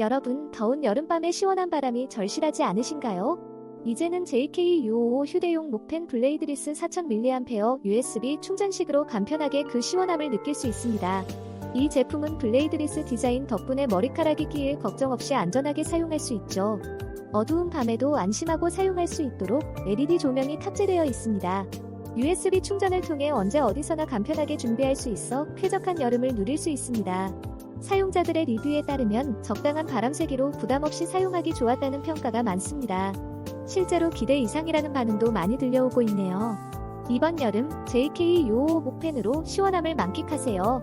여러분, 더운 여름밤에 시원한 바람이 절실하지 않으신가요? 이제는 JK655 휴대용 목펜 블레이드리스 4000mAh USB 충전식으로 간편하게 그 시원함을 느낄 수 있습니다. 이 제품은 블레이드리스 디자인 덕분에 머리카락이 끼일 걱정 없이 안전하게 사용할 수 있죠. 어두운 밤에도 안심하고 사용할 수 있도록 LED 조명이 탑재되어 있습니다. USB 충전을 통해 언제 어디서나 간편하게 준비할 수 있어 쾌적한 여름을 누릴 수 있습니다. 사용자들의 리뷰에 따르면 적당한 바람 세기로 부담 없이 사용하기 좋았다는 평가가 많습니다. 실제로 기대 이상이라는 반응도 많이 들려오고 있네요. 이번 여름 JK655 목펜으로 시원함을 만끽하세요.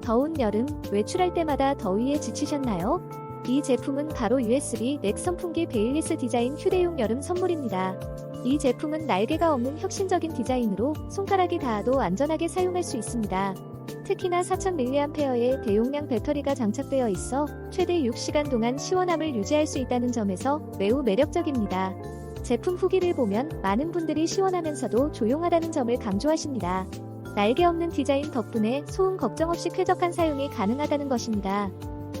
더운 여름 외출할 때마다 더위에 지치셨나요? 이 제품은 바로 USB 넥 선풍기 베일리스 디자인 휴대용 여름 선물입니다. 이 제품은 날개가 없는 혁신적인 디자인으로 손가락이 닿아도 안전하게 사용할 수 있습니다. 특히나 4000mAh의 대용량 배터리가 장착되어 있어 최대 6시간 동안 시원함을 유지할 수 있다는 점에서 매우 매력적입니다. 제품 후기를 보면 많은 분들이 시원하면서도 조용하다는 점을 강조하십니다. 날개 없는 디자인 덕분에 소음 걱정 없이 쾌적한 사용이 가능하다는 것입니다.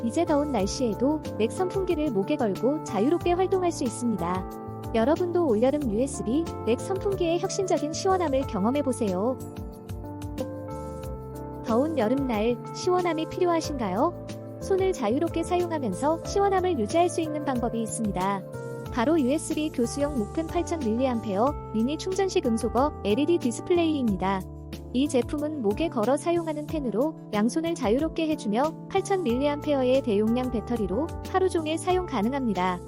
이제 더운 날씨에도 맥 선풍기를 목에 걸고 자유롭게 활동할 수 있습니다. 여러분도 올여름 USB 맥 선풍기의 혁신적인 시원함을 경험해보세요. 더운 여름날 시원함이 필요하신가요? 손을 자유롭게 사용하면서 시원함을 유지할 수 있는 방법이 있습니다. 바로 USB 교수용 목펜 8000mAh 미니 충전식 음소거 LED 디스플레이입니다. 이 제품은 목에 걸어 사용하는 펜으로 양손을 자유롭게 해주며 8000mAh의 대용량 배터리로 하루 종일 사용 가능합니다.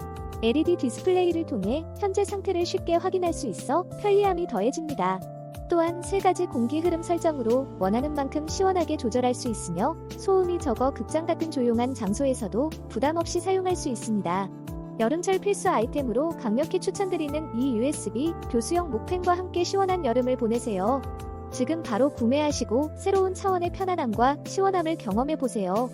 LED 디스플레이를 통해 현재 상태를 쉽게 확인할 수 있어 편리함이 더해집니다. 또한 세 가지 공기 흐름 설정으로 원하는 만큼 시원하게 조절할 수 있으며 소음이 적어 극장 같은 조용한 장소에서도 부담 없이 사용할 수 있습니다. 여름철 필수 아이템으로 강력히 추천드리는 이 USB 교수용 목펜과 함께 시원한 여름을 보내세요. 지금 바로 구매하시고 새로운 차원의 편안함과 시원함을 경험해 보세요.